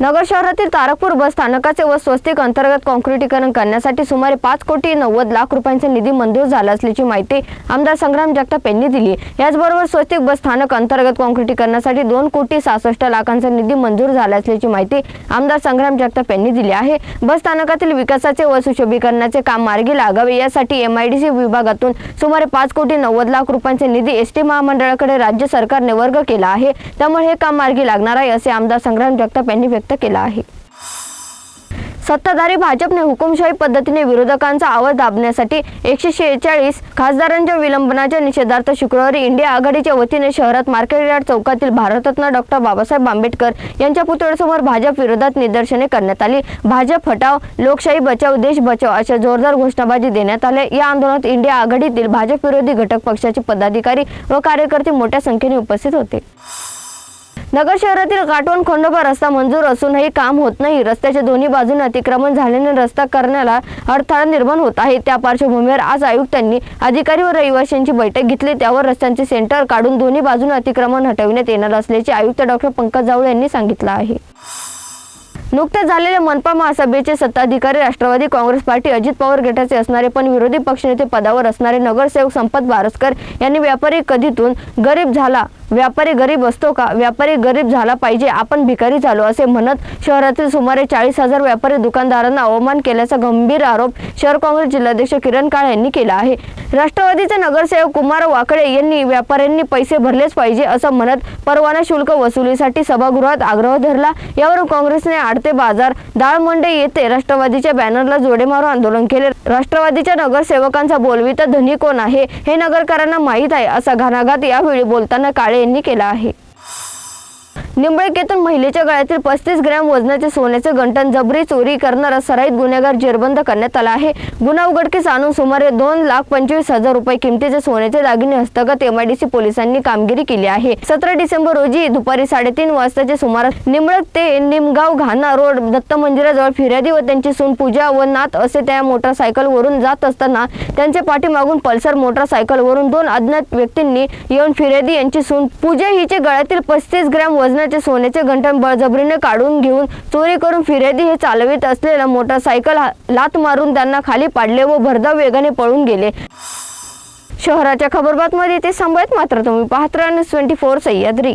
नगर शहरातील तारकपूर बस स्थानकाचे व स्वस्तिक अंतर्गत काँक्रिटीकरण करण्यासाठी सुमारे पाच कोटी नव्वद लाख रुपयांचा निधी मंजूर झाला असल्याची माहिती आमदार संग्राम जगताप यांनी दिली. याचबरोबर स्वस्तिक बस स्थानक अंतर्गत काँक्रिटीकरणासाठी दोन कोटी सहासष्ट लाखांचा निधी मंजूर झाला असल्याची माहिती आमदार संग्राम जगताप यांनी दिली आहे. बस स्थानकातील विकासाचे व सुशोभीकरणाचे काम मार्गी लागावे यासाठी एमआयडीसी विभागातून सुमारे पाच कोटी नव्वद लाख रुपयांचे निधी एस टी महामंडळाकडे राज्य सरकारने वर्ग केला आहे. त्यामुळे हे काम मार्गी लागणार आहे असे आमदार संग्राम जगताप यांनी व्यक्त केलं आहे. सत्ताधारी भाजपने हुकुमशाही पद्धतीने विरोधकांचा आवाज दाबण्यासाठी एकशे शेहेचाळीस खासदारांच्या विलंबनाच्या निषेधार्थ शुक्रवारी इंडिया आघाडीच्या वतीने शहरात मार्केट यार्ड चौकातील भारतरत्न डॉक्टर बाबासाहेब आंबेडकर यांच्या पुतळ्यासमोर भाजप विरोधात निदर्शने करण्यात आली. भाजप हटाव लोकशाही बचाव देश बचाव अशा जोरदार घोषणाबाजी देण्यात आल्या. या आंदोलनात इंडिया आघाडीतील भाजप विरोधी घटक पक्षाचे पदाधिकारी व कार्यकर्ते मोठ्या संख्येने उपस्थित होते. नगर शहरातील काटवण खंडोबा रस्ता मंजूर असूनही काम होत नाही. रस्त्याच्या दोन्ही बाजूने अतिक्रमण झाल्याने रस्ता करण्याला अडथळा निर्माण होत आहे. त्या पार्श्वभूमीवर आज आयुक्तांनी अधिकारी व रहिवाशांची बैठक घेतली. त्यावर रस्त्यांचे सेंटर काढून दोन्ही बाजूने अतिक्रमण हटविण्यात येणार असल्याचे आयुक्त डॉक्टर पंकज जावळे यांनी सांगितलं आहे. नुकत्याच झालेल्या मनपा महासभेचे सत्ताधिकारी राष्ट्रवादी काँग्रेस पार्टी अजित पवार गटाचे असणारे पण विरोधी पक्षनेते पदावर असणारे नगरसेवक संपत बारसकर यांनी व्यापारी कधीतून गरीब झाला व्यापारी गरीब असतो का? व्यापारी गरीब झाला पाहिजे आपण भिकारी झालो असे म्हणत शहरातील सुमारे चाळीस हजार व्यापारी दुकानदारांना अवमान केल्याचा गंभीर आरोप शहर काँग्रेस जिल्हाध्यक्ष किरण काळे यांनी केला आहे. राष्ट्रवादीचे नगरसेवक कुमार वाकडे यांनी व्यापाऱ्यांनी पैसे भरलेच पाहिजे असं म्हणत परवाना शुल्क वसुलीसाठी सभागृहात आग्रह धरला. यावर काँग्रेसने आडते बाजार दाळमंडे येथे राष्ट्रवादीच्या बॅनरला जोडे मारून आंदोलन केले. राष्ट्रवादीच्या नगरसेवकांचा बोलविता धनी कोण आहे हे नगरकरांना माहीत आहे असा घणाघात यावेळी बोलताना काळे यांनी केला आहे. निंबळकेतून महिलेच्या गळ्यातील पस्तीस ग्रॅम वजनाचे सोन्याचे गंठण जबरी चोरी करणारा सराईत गुन्हेगार जेरबंद करण्यात आला आहे. गुन्हा उघडकीस आणून सुमारे दोन लाख पंचवीस हजार रुपये किमतीचे सोन्याचे दागिने हस्तगत एमआयडीसी पोलिसांनी कामगिरी केली आहे. सतरा डिसेंबर रोजी दुपारी साडेतीन वाजताच्या सुमारास निंबळक ते निमगाव घाणा रोड दत्त मंदिराजवळ फिर्यादी व त्यांची सून पूजा व नाथ असे त्या मोटरसायकलवरून जात असताना त्यांच्या पाठीमागून पल्सर मोटरसायकलवरून दोन अज्ञात व्यक्तींनी येऊन फिर्यादी यांची सून पूजा हिचे गळ्यातील पस्तीस ग्रॅम वजन सोन्याचे गंठण बळजबरीने काढून घेऊन चोरी करून फिर्यादी हे चालवित असलेला मोटरसायकल लात मारून त्यांना खाली पाडले व भरधाव वेगाने पळून गेले. शहराच्या खबरबातमध्ये ते सांभाळत मात्र तुम्ही पाहत राहा twenty four Sahyadri.